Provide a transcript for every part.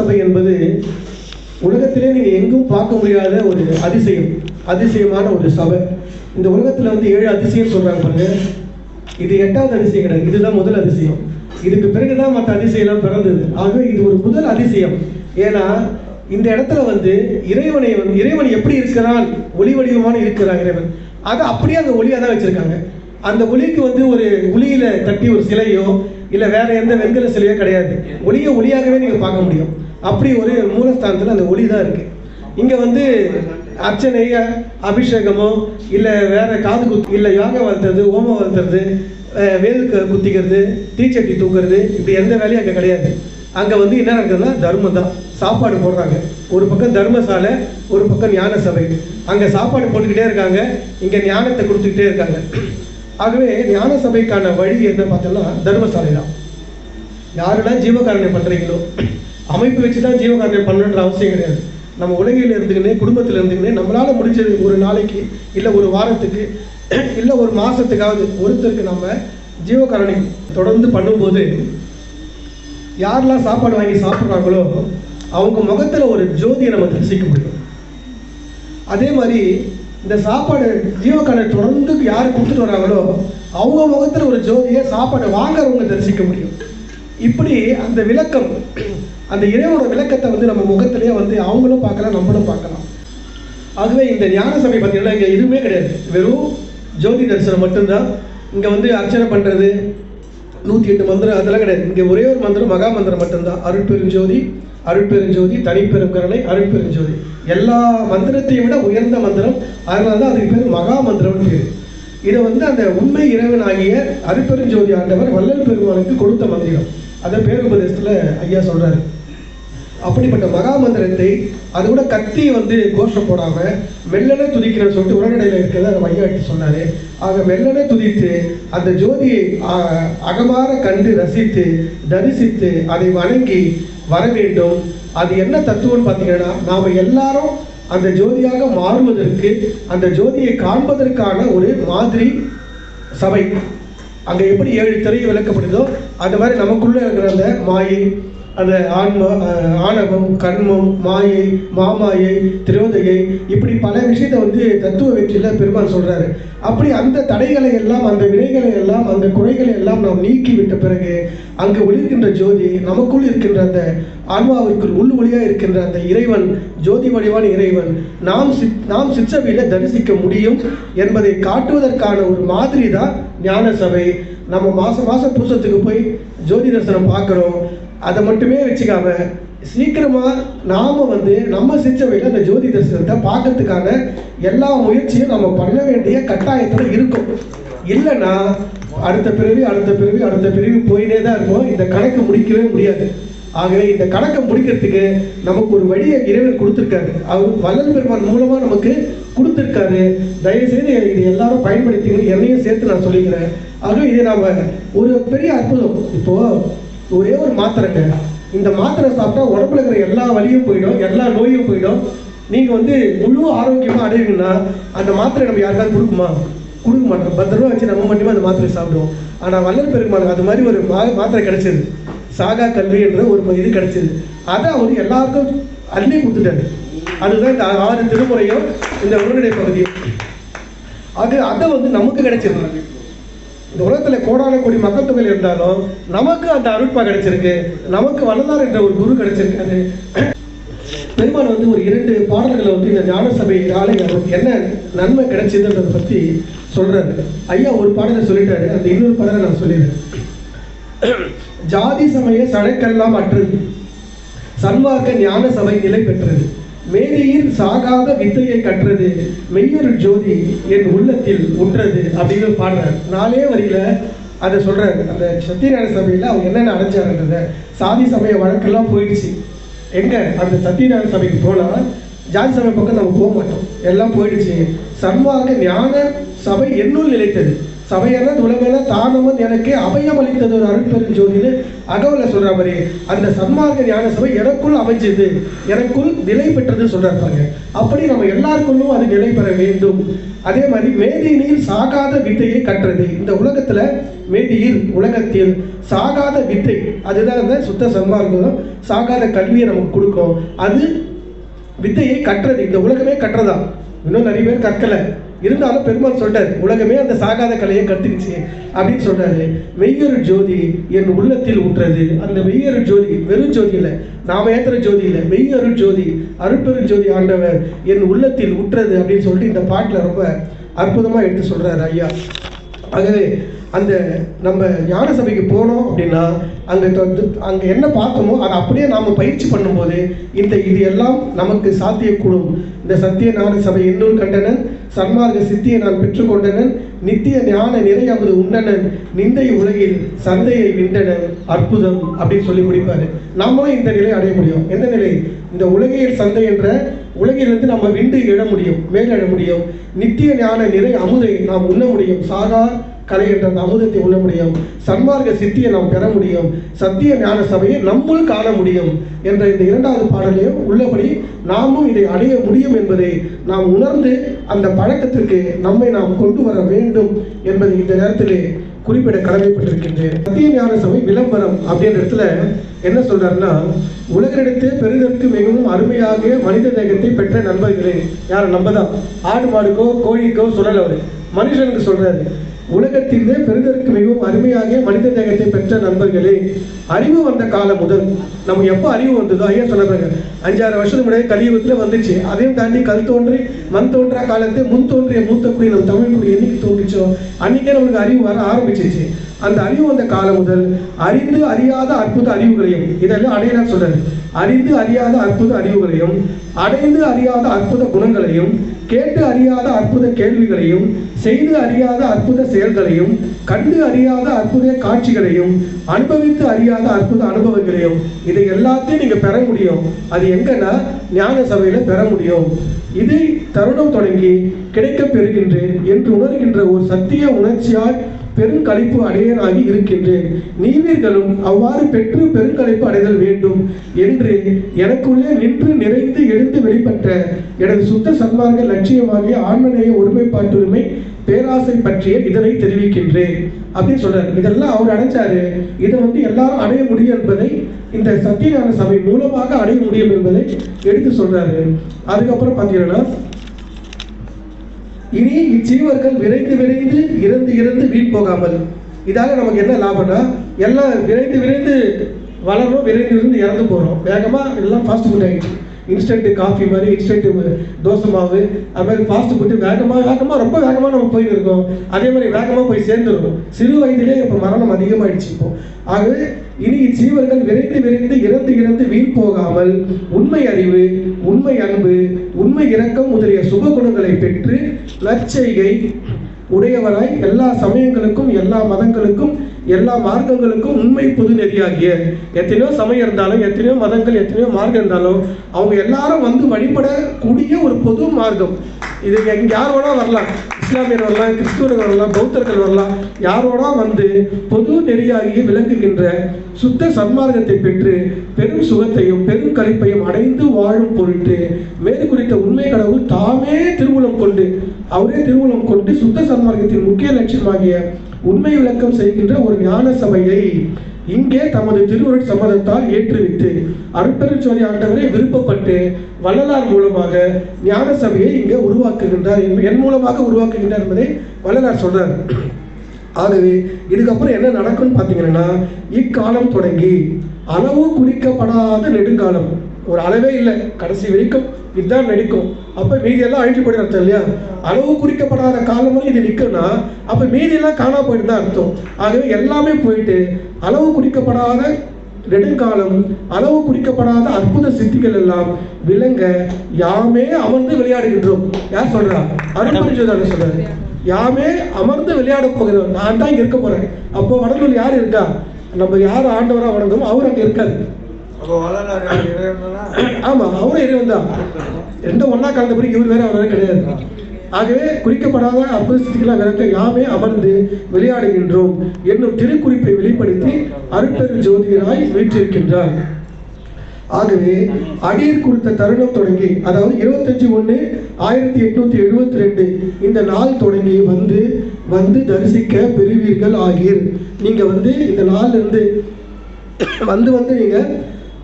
சபை என்பது உலகத்திலே நீங்கள் எங்கும் பார்க்க முடியாத ஒரு அதிசயம் அதிசயமான ஒரு சபை. இந்த உலகத்தில் வந்து ஏழு அதிசயம் சொல்கிறாங்க பாருங்க. இது எட்டாவது அதிசயம் கிடையாது. இதுதான் முதல் அதிசயம். இதுக்கு பிறகுதான் மற்ற அதிசயம்லாம் பிறந்தது. ஆகவே இது ஒரு முதல் அதிசயம். ஏன்னா இந்த இடத்துல வந்து இறைவனை வந்து இறைவன் எப்படி இருக்கிறான்? ஒளி வடிவமான இருக்கிறான் இறைவன். அதை அப்படியே அந்த ஒளியாக தான் வச்சிருக்காங்க. அந்த ஒளிக்கு வந்து ஒரு ஒளியில தட்டி ஒரு சிலையோ இல்லை வேற எந்த வெண்கல சிலையோ கிடையாது. ஒளியை ஒளியாகவே நீங்கள் பார்க்க முடியும். அப்படி ஒரு மூலஸ்தானத்தில் அந்த ஒளி தான் இருக்குது இங்கே வந்து அர்ச்சனைய அபிஷேகமோ இல்லை வேற காது குத்து இல்லை யோகா வளர்த்துறது ஓமம் வளர்த்துறது வேலுக்கு வேல் குத்திக்கிறது தீச்சட்டி தூக்குறது இப்படி எந்த வேலையும் அங்கே கிடையாது. அங்கே வந்து என்ன நடக்குதுன்னா தர்மம் தான். சாப்பாடு போடுறாங்க. ஒரு பக்கம் தர்மசாலை ஒரு பக்கம் ஞான சபை. அங்கே சாப்பாடு போட்டுக்கிட்டே இருக்காங்க. இங்கே ஞானத்தை கொடுத்துக்கிட்டே இருக்காங்க. ஆகவே ஞான சபைக்கான வழி என்ன பார்த்தோம்னா தர்மசாலை தான். யாரெல்லாம் ஜீவகாரணியம் பண்ணுறீங்களோ அமைப்பு வச்சு தான் ஜீவகாரணியம் பண்ணணுன்ற அவசியம் கிடையாது. நம்ம உலகையில் இருந்துக்கினே குடும்பத்தில் இருந்துக்கினே நம்மளால் முடிஞ்சது ஒரு நாளைக்கு இல்லை ஒரு வாரத்துக்கு இல்லை ஒரு மாதத்துக்காவது ஒருத்தருக்கு நம்ம ஜீவகாரணியம் தொடர்ந்து பண்ணும்போது யாரெல்லாம் சாப்பாடு வாங்கி சாப்பிட்றாங்களோ அவங்க முகத்தில் ஒரு ஜோதியை நம்ம தரிசிக்க முடியும். அதே மாதிரி இந்த சாப்பாடு ஜீவக்கான தொடர்ந்து யார் கொடுத்துட்டு வராங்களோ அவங்க முகத்தில் ஒரு ஜோதியை சாப்பாடு வாங்குறவங்க தரிசிக்க முடியும். இப்படி அந்த விளக்கம் அந்த இறைவனோட விளக்கத்தை வந்து நம்ம முகத்திலேயே வந்து அவங்களும் பார்க்கலாம் நம்மளும் பார்க்கலாம். ஆகவே இந்த ஞான சபை பார்த்தீங்கன்னா இங்கே எதுவுமே கிடையாது. வெறும் ஜோதி தரிசனம் மட்டும்தான். இங்கே வந்து அர்ச்சனை பண்ணுறது நூற்றி எட்டு மந்திரம் அதெல்லாம் கிடையாது. இங்கே ஒரே ஒரு மந்திரம் மகா மந்திரம் மட்டும்தான். அருட்பெருஞ்சோதி அருட்பெருஞ்சோதி தனிப்பெரும் கருணை அருட்பெருஞ்சோதி எல்லா மந்திரத்தையும் விட உயர்ந்த மந்திரம் அதனால தான் அதுக்கு பேர் மகா மந்திரம்னு பேர். இதை வந்து அந்த உண்மை இறைவன் ஆகிய அருட்பெருஞ்சோதி ஆண்டவர் வள்ளல் பெருமானுக்கு கொடுத்த மந்திரம். அதை பேருபதேசத்தில் ஐயா சொல்கிறாரு அப்படிப்பட்ட மகா மந்திரத்தை அது கூட கத்தி வந்து கோஷம் போடாம மெல்லனே துதிக்கிறேன்னு சொல்லிட்டு உரநடையில் இருக்கிறத அதை வையாட்டி சொன்னாரு. ஆக மெல்லனே துதித்து அந்த ஜோதியை அகமாற கண்டு ரசித்து தரிசித்து அதை வணங்கி வர வேண்டும். அது என்ன தத்துவம்னு பார்த்தீங்கன்னா நாம எல்லாரும் அந்த ஜோதியாக மாறுவதற்கு அந்த ஜோதியை காண்பதற்கான ஒரு மாதிரி சபை. அங்கே எப்படி ஏழு திரை விளக்கப்படுதோ அந்த மாதிரி நமக்குள்ளே இருக்கிற அந்த மாயை அந்த ஆன்மா ஆணவம் கர்மம் மாயை மாமாயை திரோதையை இப்படி பல விஷயத்தை வந்து தத்துவ வெற்றியில் பெருமான் சொல்கிறாரு அப்படி அந்த தடைகளை எல்லாம் அந்த வினைகளை எல்லாம் அந்த குறைகளை எல்லாம் நாம் நீக்கி விட்ட பிறகு அங்கு ஒளிர்கின்ற ஜோதி நமக்குள் இருக்கின்ற அந்த ஆன்மாவிற்குள் உள் ஒளியாக இருக்கின்ற அந்த இறைவன் ஜோதி வடிவான இறைவன் நாம் சித் நாம் சிற்றவையில் தரிசிக்க முடியும் என்பதை காட்டுவதற்கான ஒரு மாதிரி தான் ஞான சபை நம்ம மாதம் மாதம் பூசத்துக்கு போய் ஜோதி தரிசனம் பார்க்குறோம். அதை மட்டுமே வச்சுக்காம சீக்கிரமாக நாம் வந்து நம்ம சிச்சவையில் அந்த ஜோதி தரிசனத்தை பார்க்கறதுக்கான எல்லா முயற்சியும் நம்ம பண்ண வேண்டிய கட்டாயத்தில் இருக்கும். இல்லைன்னா அடுத்த பிறவி அடுத்த பிறவி அடுத்த பிறவி போயினே தான் இருக்கும் இந்த கணக்கு முடிக்கவே முடியாது. ஆகவே இந்த கணக்கை முடிக்கிறதுக்கு நமக்கு ஒரு வழியை இறைவன் கொடுத்துருக்காரு. அவர் வல்லல் பெருமான் மூலமாக நமக்கு கொடுத்துருக்காரு. தயவு செய்து இது எல்லாரும் பயன்படுத்திக்கணும் என்னையும் சேர்த்து நான் சொல்லிக்கிறேன். அதுவும் இதை நாம் ஒரு பெரிய அற்புதம். இப்போது ஒரே ஒரு மாத்திரைங்க இந்த மாத்திரை சாப்பிட்டா உடம்புல இருக்கிற எல்லா வலியும் போயிடும் எல்லா நோயும் போயிடும். நீங்கள் வந்து முழு ஆரோக்கியமாக அடைவீங்கன்னா அந்த மாத்திரை நம்ம யாருக்காவது கொடுக்குமா? கொடுக்க மாட்டோம். பத்து ரூபா வச்சு நம்ம மட்டுமே அந்த மாத்திரை சாப்பிடுவோம். ஆனால் வல்லல் பெருமானுக்கு அது மாதிரி ஒரு மா- மாத்திரை கிடைச்சது. சாகா கல்வி என்ற ஒரு இது கிடைச்சது. அதை அவர் எல்லாருக்கும் அள்ளி கொடுத்துட்டாரு. அதுதான் இந்த ஆறு திருமுறையும் இந்த உடனடி பகுதியும் அது அதை வந்து நமக்கு கிடைச்சிருக்கு இந்த உலகத்தில் கோடான கோடி மக்கள் தொகை இருந்தாலும் நமக்கு அந்த அருட்பா கிடைச்சிருக்கு. நமக்கு வல்லதார் என்ற ஒரு குரு கிடைச்சிருக்காரு. பெருமான் வந்து ஒரு இரண்டு பாடல்களை வந்து இந்த ஞான சபை அவருக்கு என்ன நன்மை கிடைச்சதுன்றதை பத்தி சொல்றாரு. ஐயா ஒரு பாடலை சொல்லிட்டாரு. அந்த இன்னொரு பாடலை நான் சொல்லிடுறேன். ஜாதி சமய சடைக்கெல்லாம் அற்றது. சன்மார்க்க ஞான சபை நிலை பெற்றது. மேதையில் சாகாத வித்தையை கற்றது மெய்யொரு ஜோதி என் உள்ளத்தில் உன்றது அப்படின்னு பாடுறார். நாலே வரியில அதை சொல்றாரு. அந்த சத்தியநாராயண சபையில அவங்க என்னென்ன அடைஞ்சாருன்றத சாதி சமய வழக்கெல்லாம் போயிடுச்சு. எங்க? அந்த சத்தியநாராயண சபைக்கு போனா ஜாதி சபை பக்கம் நம்ம போக மாட்டோம். எல்லாம் போயிடுச்சு. சர்வாங்க ஞான சபை என்னுள் நிலைத்தது. சபையெல்லாம் உலகெல்லாம் தானமும் எனக்கு அபயம் அளித்தது ஒரு அருட்பெரும் ஜோதின்னு அகவல சொல்ற மாதிரி அந்த சன்மார்க்க ஞான சபை எனக்குள் அமைஞ்சது. எனக்குள் நிலை பெற்றது சொல்றாரு அப்படி நம்ம எல்லாருக்குள்ளும் அது நிலை பெற வேண்டும். அதே மாதிரி மேதியினில் சாகாத வித்தையை கற்றது. இந்த உலகத்துல மேதியில் உலகத்தில் சாகாத வித்தை அதுதான் அந்த சுத்த சன்மார்க்கம் சாகாத கல்வியை நமக்கு கொடுக்கும். அது வித்தையை கற்றது. இந்த உலகமே கற்றதா? இன்னும் நிறைய பேர் கற்கலை. இருந்தாலும் பெருமாள் சொல்றாரு உலகமே அந்த சாகாத கலையை கத்துக்குச்சு அப்படின்னு சொல்றாரு. வெய்யொரு ஜோதி என் உள்ளத்தில் ஊற்றுறது அந்த வெய்யொரு ஜோதி வெறும் ஜோதி இல்லை நாம ஏத்துற ஜோதி இல்லை மெய்யொரு ஜோதி அருட்பெரு ஜோதி ஆண்டவர் என் உள்ளத்தில் ஊற்றுறது அப்படின்னு சொல்லிட்டு இந்த பாட்டில் ரொம்ப அற்புதமா எடுத்து சொல்றாரு ஐயா. ஆகவே அந்த நம்ம ஞான சபைக்கு போனோம் அப்படின்னா அங்கே அங்கே என்ன பார்த்தோமோ அதை அப்படியே நாம் பயிற்சி பண்ணும்போது இந்த இது எல்லாம் நமக்கு சாத்தியக்கூடும். இந்த சத்திய ஞான சபை இன்னொரு கண்டனன் சன்மார்க்க சித்தியை நான் பெற்றுக்கொண்டனன். நித்திய ஞான நிறையாவது உண்டனன் நிந்தை உலகில் சந்தையை விண்டனன் அற்புதம் அப்படின்னு சொல்லி முடிப்பாரு. நம்மளும் இந்த நிலை அடைய முடியும். எந்த நிலை? இந்த உலகியல் சந்தை என்ற உலகிலிருந்து நம்ம விண்டு எழ முடியும் மேலெழ முடியும். நித்திய ஞான நிறை அமுதை நாம் உண்ண முடியும். சாகா கலை என்ற அந்த அமுதத்தை உண்ண முடியும். சன்மார்க்க சித்தியை நாம் பெற முடியும். சத்திய ஞான சபையை நம்முள் காண முடியும் என்ற இந்த இரண்டாவது பாடலையும் உள்ளபடி நாமும் இதை அடைய முடியும் என்பதை நாம் உணர்ந்து அந்த பழக்கத்திற்கு நம்மை நாம் கொண்டு வர வேண்டும் என்பதை இந்த நேரத்திலே குறிப்பிட கடமைப்பட்டிருக்கின்றேன். சத்திய ஞான சபை விளம்பரம் அப்படின்ற இடத்துல என்ன சொல்றாருன்னா உலகிடத்தே பெரிதற்கு மிகவும் அருமையாக மனித தேகத்தை பெற்ற நண்பர்களே. யார் நம்ம தான் ஆடு மாடுக்கோ கோழிக்கோ சொல்லல அவரு. மனுஷனுக்கு சொல்றாரு. உலகத்திலே பெறுதற்கு மிகவும் அருமையாக மனித தேகத்தை பெற்ற நண்பர்களே அறிவு வந்த காலம் முதல் நம்ம எப்போ அறிவு வந்ததோ ஐயா சொன்னாங்க அஞ்சாறு வருஷத்துக்கு முன்னாடி கலியுகத்தில் வந்துச்சு. அதையும் தாண்டி கல் தோன்றி மண் தோன்றா காலத்தை முன் தோன்றிய மூத்த குடி நம்ம தமிழ் குடி என்னைக்கு தோன்றிச்சோ அன்னைக்கே நமக்கு அறிவு வர ஆரம்பிச்சிச்சு அந்த அறிவு வந்த காலம் முதல் அறிந்து அறியாத அற்புத அறிவுகளையும் இதெல்லாம் அடையலாம் சொல்றாரு. அறிந்து அறியாத அற்புத அறிவுகளையும் அடைந்து அறியாத அற்புத குணங்களையும் கேட்டு அறியாத அற்புத கேள்விகளையும் செய்து அறியாத அற்புத செயல்களையும் கண்டு அறியாத அற்புத காட்சிகளையும் அனுபவித்து அறியாத அற்புத அனுபவங்களையும் இதை எல்லாத்தையும் நீங்க பெற முடியும். அது எங்கன்னா ஞான சபையில பெற முடியும். இதை தருணம் தொடங்கி கிடைக்கப் பெறுகின்றேன் என்று உணர்கின்ற ஒரு சத்திய உணர்ச்சியால் பெருங்களிப்பு அடையனாகி இருக்கின்றேன். நீவீர்களும் அவ்வாறு பெற்று பெருங்களிப்பு அடைதல் வேண்டும் என்று எனக்குள்ளே நின்று நிறைந்து எழுந்து வெளிப்பட்ட எனது சுத்த சன்மார்க்க லட்சியமாகிய ஆன்மநேய ஒருமைப்பாட்டுரிமை பேராசை பற்றிய இதனை தெரிவிக்கின்றேன். அப்படின்னு சொல்றாரு. இதெல்லாம் அவர் அடைஞ்சாரு. இதை வந்து எல்லாரும் அடைய முடியும் என்பதை இந்த சத்தியஞான சபை மூலமாக அடைய முடியும் என்பதை எடுத்து சொல்றாரு. அதுக்கப்புறம் பார்த்தீங்கன்னா இனி இச்சீவர்கள் விரைந்து விரைந்து இறந்து இறந்து வீண் போகாமல். இதால நமக்கு என்ன லாபம்னா எல்லாம் விரைந்து விரைந்து வளரும் விரைந்து விரைந்து இறந்து போகிறோம் வேகமாக எல்லாம் ஃபாஸ்ட் ஃபுட் ஆகிடுச்சு. இன்ஸ்டன்ட் காஃபி மாதிரி இன்ஸ்டன்ட் தோசை மாவு அது மாதிரி ஃபாஸ்ட் ஃபுட்டு வேகமாக வேகமாக ரொம்ப வேகமாக நம்ம போயிட்டு இருக்கோம். அதே மாதிரி வேகமாக போய் சேர்ந்துருக்கோம் சிறு வயதிலே இப்போ மரணம் அதிகமாகிடுச்சு இப்போ. ஆகவே இனி இச்சீவர்கள் விரைந்து விரைந்து இறந்து இறந்து வீண் போகாமல் உண்மை அறிவு உண்மை அன்பு உண்மை இரக்கம் முதலிய சுப குணங்களை பெற்று நற்செய்கை உடையவராய் எல்லா சமயங்களுக்கும் எல்லா மதங்களுக்கும் எல்லா மார்க்கங்களுக்கும் உண்மை புது நெறியாகிய எத்தனையோ சமயம் இருந்தாலும் எத்தனையோ மதங்கள் எத்தனையோ மார்க்கம் இருந்தாலும் அவங்க எல்லாரும் வந்து வழிபடக்கூடிய ஒரு பொது மார்க்கம். இது இங்க யார் வேணா வரலாம். இஸ்லாமியர் வரலாம் கிறிஸ்துவர்கள் வரலாம் பௌத்தர்கள் வரலாம். யாரோட வந்து பொது நெறியாகி விளங்குகின்ற சுத்த சன்மார்க்கத்தை பெற்று பெரும் சுகத்தையும் பெரும் கழிப்பையும் அடைந்து வாழும் பொருட்டு மேற்குறித்த குறித்த உண்மை கடவுள் தாமே திருவுளம் கொண்டு அவரே திருவுளம் கொண்டு சுத்த சன்மார்க்கத்தின் முக்கிய லட்சியமாகிய உண்மை விளக்கம் செய்கின்ற ஒரு ஞான சபையை இங்கே தமது திருவுருட் சம்மதத்தால் ஏற்றுவித்து அருட்பெருஞ்சோதி ஆண்டவரை விருப்பப்பட்டு வள்ளலார் மூலமாக ஞான சபையை இங்கே உருவாக்குகின்றார் என் என் மூலமாக உருவாக்குகின்றார் என்பதை வள்ளலார் சொல்றார். ஆகவே இதுக்கப்புறம் என்ன நடக்கும்னு பார்த்தீங்கன்னா இக்காலம் தொடங்கி அளவு குறிக்கப்படாத நெடுங்காலம். ஒரு அளவே இல்லை. கடைசி வரைக்கும் இதுதான் நடிக்கும் அப்போ மீதியெல்லாம் அழிஞ்சு போயிடும் அர்த்தம் இல்லையா? அளவு குறிக்கப்படாத காலம் வரை இது நிற்கும்னா அப்போ மீதியெல்லாம் காணா போயிட்டு தான் அர்த்தம். ஆகவே எல்லாமே போயிட்டு அளவு குறிக்கப்படாத நெடுங்காலம் அளவு குறிக்கப்படாத அற்புத சித்திகள் எல்லாம் விளங்க யாமே அமர்ந்து விளையாடுகின்றோம். யார் சொல்றா? அருள்புரிஞ்சதான சொல்றாரு. யாமே அமர்ந்து விளையாட போகிறோம். நான் தான் இங்க இருக்க போறேன். அப்போ வடலூர் யார் இருக்கா? நம்ம யார் ஆண்டவராக வணங்கும் அவர் அங்கே இருக்காரு. ஆமா அவரும் இறைவன் தான் ரெண்டும் ஒண்ணா கலந்த பிறகு இவர் வேற அவர் வேற கிடையாது. ஆகவே குறிக்கப்படாத அற்புத விளக்க யாமே அமர்ந்து விளையாடுகின்றோம் என்னும் திருக்குறிப்பை வெளிப்படுத்தி அருட்பெரு ஜோதியராய் வீற்றிருக்கின்றார். ஆகவே அடியர் குறித்த தருணம் தொடங்கி அதாவது இருபத்தஞ்சு ஒன்று ஆயிரத்தி எட்நூத்தி எழுபத்தி ரெண்டு இந்த நாள் தொடங்கி வந்து வந்து தரிசிக்க பெறுவீர்கள் ஆகீர். நீங்க வந்து இந்த நாள்ல இருந்து வந்து வந்து நீங்க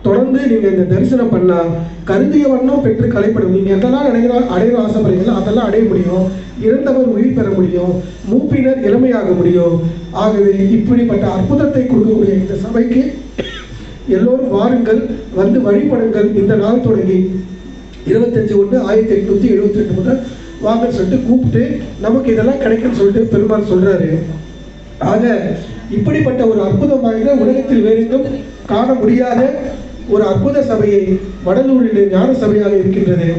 தொடர்ந்து நீங்கள் இந்த தரிசனம் பண்ணா கருதிய வண்ணம் பெற்று கலைப்படும். நீங்கள் எதெல்லாம் நினைக்கிற அடைய ஆசைப்படுறீங்களோ அதெல்லாம் அடைய முடியும். இறந்தவர் உயிர் பெற முடியும். மூப்பினர் இளமையாக முடியும். ஆகவே இப்படிப்பட்ட அற்புதத்தை கொடுக்கக்கூடிய இந்த சபைக்கு எல்லோரும் வாருங்கள் வந்து வழிபடுங்கள். இந்த நாள் தொடங்கி இருபத்தஞ்சு ஒன்று ஆயிரத்தி எட்நூற்றி எழுபத்தி ரெண்டு முதல் வாங்கன்னு சொல்லிட்டு கூப்பிட்டு நமக்கு இதெல்லாம் கிடைக்கும்னு சொல்லிட்டு பெருமாள் சொல்கிறாரு ஆக இப்படிப்பட்ட ஒரு அற்புதம் வாய்ந்த உலகத்தில் வேறு காண முடியாத ஒரு அற்புத சபையை வடலூரில் ஞான சபையாக இருக்கின்றது.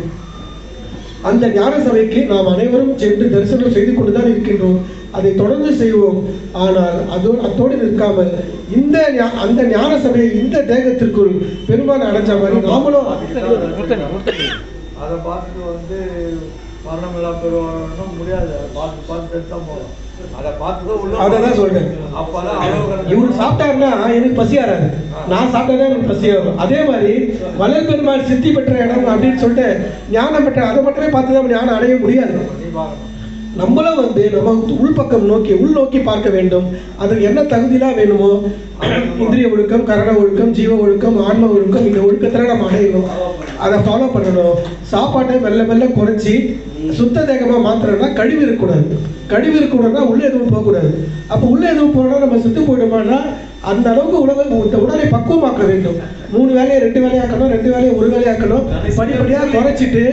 அந்த ஞான சபைக்கு நாம் அனைவரும் சென்று தரிசனம் செய்து கொண்டுதான் இருக்கின்றோம். அதை தொடர்ந்து செய்வோம். ஆனால் அதோடு அத்தோடு நிற்காமல் இந்த ஞா- அந்த ஞான சபையை இந்த தேகத்திற்குள் பெருமாள் அடைஞ்ச மாதிரி நாமளும் அதை பார்த்துட்டு வந்து மரணம் எல்லாம் பெறுவாங்கன்னு முடியாது. அதை பார்த்து பார்த்து தான் போகலாம் அதை பார்த்து தான் உள்ள அதை தான் சொல்றேன். அப்பதான் இவரு சாப்பிட்டாருன்னா எனக்கு பசி ஆறாது. நான் சாப்பிட்டா எனக்கு பசி ஆகும். அதே மாதிரி வள்ளல் பெருமாள் சித்தி பெற்ற இடம் அப்படின்னு சொல்லிட்டு ஞானம் பெற்ற அதை மட்டுமே பார்த்து தான் ஞானம் அடைய முடியாது. நம்மளும் வந்து நம்ம உள்பக்கம் நோக்கி உள் நோக்கி பார்க்க வேண்டும். அதுக்கு என்ன தகுதிலாம் வேணுமோ? இந்திரிய ஒழுக்கம் கரண ஒழுக்கம் ஜீவ ஒழுக்கம் ஆன்ம ஒழுக்கம் இந்த ஒழுக்கத்தில் நம்ம அடையணும். அதை ஃபாலோ பண்ணணும். சாப்பாட்டை மெல்ல மெல்ல குறைச்சி சுத்த தேகமாக மாத்திரம்னா கழிவு இருக்கக்கூடாது. கழிவு இருக்கக்கூடாதுன்னா உள்ளே எதுவும் போகக்கூடாது. அப்போ உள்ளே எதுவும் போனால் நம்ம சுத்து போயிடுமானா அந்த அளவுக்கு உணவை இந்த உடலை பக்குவமாக்க வேண்டும். மூணு வேலையை ரெண்டு வேலையாக்கணும் ரெண்டு வேலையை ஒரு வேலையாக்கணும் படிப்படியாக குறைச்சிட்டு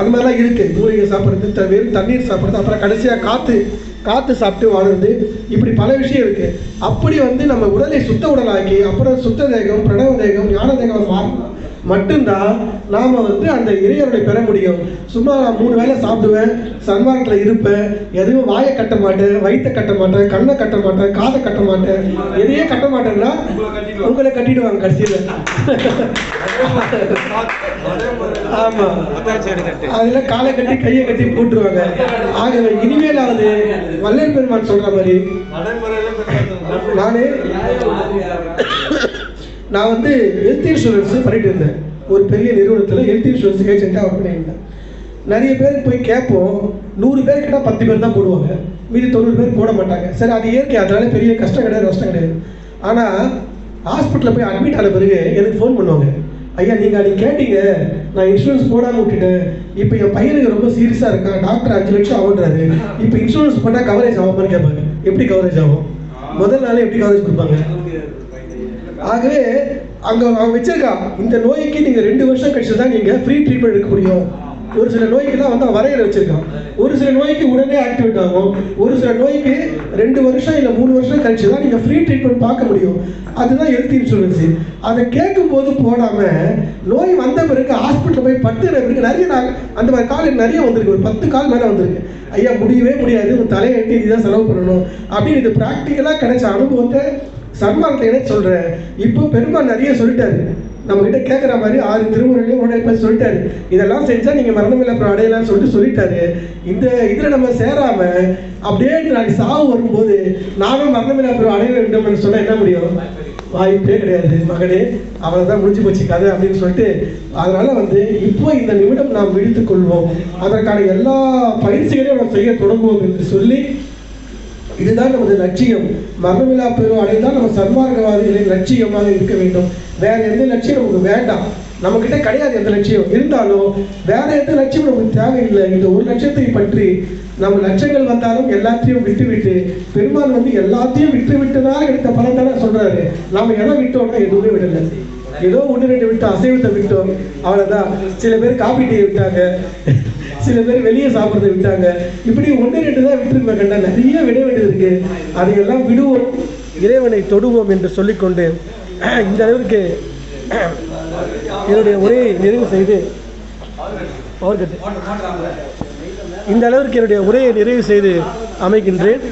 அந்த அது மாதிரிலாம் இருக்கு. மூலிகை சாப்பிட்றது வெறும் தண்ணீர் சாப்பிட்றது அப்புறம் கடைசியாக காற்று காற்று சாப்பிட்டு வாழ்றது. இப்படி பல விஷயம் இருக்கு. அப்படி வந்து நம்ம உடலை சுத்த உடலாக்கி அப்புறம் சுத்த தேகம் பிரணவ தேகம் ஞான தேகம் மாறணும் மட்டும்தான் நாம் வந்து அந்த இறையருளை பெற முடியும். சும்மா நான் மூணு வேளை சாப்பிடுவேன் சன்மார்க்கில் இருப்பேன் எதுவும் வாயை கட்ட மாட்டேன் வயிற்ற கட்ட மாட்டேன் கண்ணை கட்ட மாட்டேன் காதை கட்ட மாட்டேன். எதையே கட்ட மாட்டேன்னா உங்களை கட்டிடுவாங்க கடைசியில். ஆமாம் அதில் ஆமா காலை கட்டி கையை கட்டி போட்டுருவாங்க. ஆகவே இனிமேலாவது வல்லல் பெருமான் சொல்ற மாதிரி நானே நான் வந்து ஹெல்த் இன்சூரன்ஸ் பண்ணிட்டு இருந்தேன். ஒரு பெரிய நிறுவனத்தில் ஹெல்த் இன்சூரன்ஸ் ஏஜென்ட்டாக ஒர்க் பண்ணியிருந்தேன். நிறைய பேருக்கு போய் கேட்போம். நூறு பேர் பத்து பேர் தான் போடுவாங்க. மீதி தொண்ணூறு பேர் போட மாட்டாங்க. சரி அது இயற்கை. அதனால பெரிய கஷ்டம் கிடையாது கஷ்டம் கிடையாது. ஆனால் ஹாஸ்பிட்டலில் போய் அட்மிட் ஆன பிறகு எனக்கு ஃபோன் பண்ணுவாங்க. ஐயா நீங்கள் அன்றைக்கி கேட்டீங்க. நான் இன்சூரன்ஸ் போடாமல் விட்டுட்டேன். இப்போ என் பையனுக்கு ரொம்ப சீரியஸாக இருக்கான். டாக்டர் அஞ்சு லட்சம் ஆகுன்றாரு. இப்போ இன்சூரன்ஸ் பண்ணால் கவரேஜ் ஆகுமான்னு கேட்பாங்க. எப்படி கவரேஜ் ஆகும்? முதல் நாளே எப்படி கவரேஜ் கொடுப்பாங்க? ஆகவே அங்கே அவன் வச்சிருக்கான் இந்த நோய்க்கு நீங்கள் ரெண்டு வருஷம் கழிச்சு தான் நீங்கள் ஃப்ரீ ட்ரீட்மெண்ட் எடுக்க முடியும். ஒரு சில நோய்க்கெல்லாம் வந்து அவன் வரையறை வச்சிருக்கான். ஒரு சில நோய்க்கு உடனே ஆக்டிவேட் ஆகும். ஒரு சில நோய்க்கு ரெண்டு வருஷம் இல்லை மூணு வருஷம் கழிச்சு தான் நீங்கள் ஃப்ரீ ட்ரீட்மெண்ட் பார்க்க முடியும். அதுதான் ஹெல்த் இன்சூரன்ஸ் அதை கேட்கும் போது போடாம நோய் வந்த பிறகு ஹாஸ்பிட்டல் போய் பத்து பிறகு நிறைய நாள் அந்த மாதிரி கால் நிறைய வந்திருக்கு. ஒரு பத்து கால் மேலே வந்திருக்கு. ஐயா முடியவே முடியாது. உன் தலையை எட்டி இதுதான் செலவு பண்ணணும். அப்படின்னு இது ப்ராக்டிக்கலாக கிடைச்ச அனுபவத்தை சன்மானத்தை என்ன இப்போ பெருமாள் நிறைய சொல்லிட்டாரு. நம்ம கிட்ட கேட்குற மாதிரி ஆறு திருமுறையிலையும் உடனே சொல்லிட்டாரு. இதெல்லாம் செஞ்சால் நீங்கள் மரணமில்லை அப்புறம் அடையலாம்னு சொல்லிட்டு சொல்லிட்டாரு. இந்த இதில் நம்ம சேராம அப்படியே நாளைக்கு சாவு வரும்போது நானும் மரணமில்லை அப்புறம் அடைய வேண்டும் சொன்னால் என்ன முடியும்? வாய்ப்பே கிடையாது. மகனே தான் முடிஞ்சு போச்சு கதை அப்படின்னு சொல்லிட்டு அதனால வந்து இப்போ இந்த நிமிடம் நாம் விழித்துக் கொள்வோம். அதற்கான எல்லா பயிற்சிகளையும் நம்ம செய்ய தொடங்குவோம் என்று சொல்லி இதுதான் நமது லட்சியம். மரணமில்லா பெரும் அடைந்தால் நம்ம சன்மார்க்கவாதிகளின் லட்சியமாக இருக்க வேண்டும். வேற எந்த லட்சியம் நமக்கு வேண்டாம். நம்ம கிட்ட கிடையாது எந்த லட்சியம். இருந்தாலும் வேற எந்த லட்சியம் நமக்கு தேவையில்லை. இந்த ஒரு லட்சியத்தை பற்றி நம்ம லட்சங்கள் வந்தாலும் எல்லாத்தையும் விட்டு விட்டு பெருமாள் வந்து எல்லாத்தையும் விட்டு விட்டுதான் எடுத்த பலன் தானே சொல்றாரு. நாம எதை விட்டோம்னா எதுவுமே விடல. ஏதோ ஒன்று ரெண்டு விட்டு அசைவத்தை விட்டோம். அவ்வளவுதான். சில பேர் காபி டீ விட்டாங்க. சில பேர் வெளியே சாப்பிட்றத விட்டாங்க. இப்படி ஒன்று ரெண்டு தான் விட்டுருக்க கண்டா நிறைய விட வேண்டியது இருக்கு. அதையெல்லாம் விடுவோம் இறைவனை தொடுவோம் என்று சொல்லிக்கொண்டு இந்த அளவிற்கு என்னுடைய உரையை நிறைவு செய்து அவர்கிட்ட இந்த அளவிற்கு என்னுடைய உரையை நிறைவு செய்து அமைக்கின்றேன்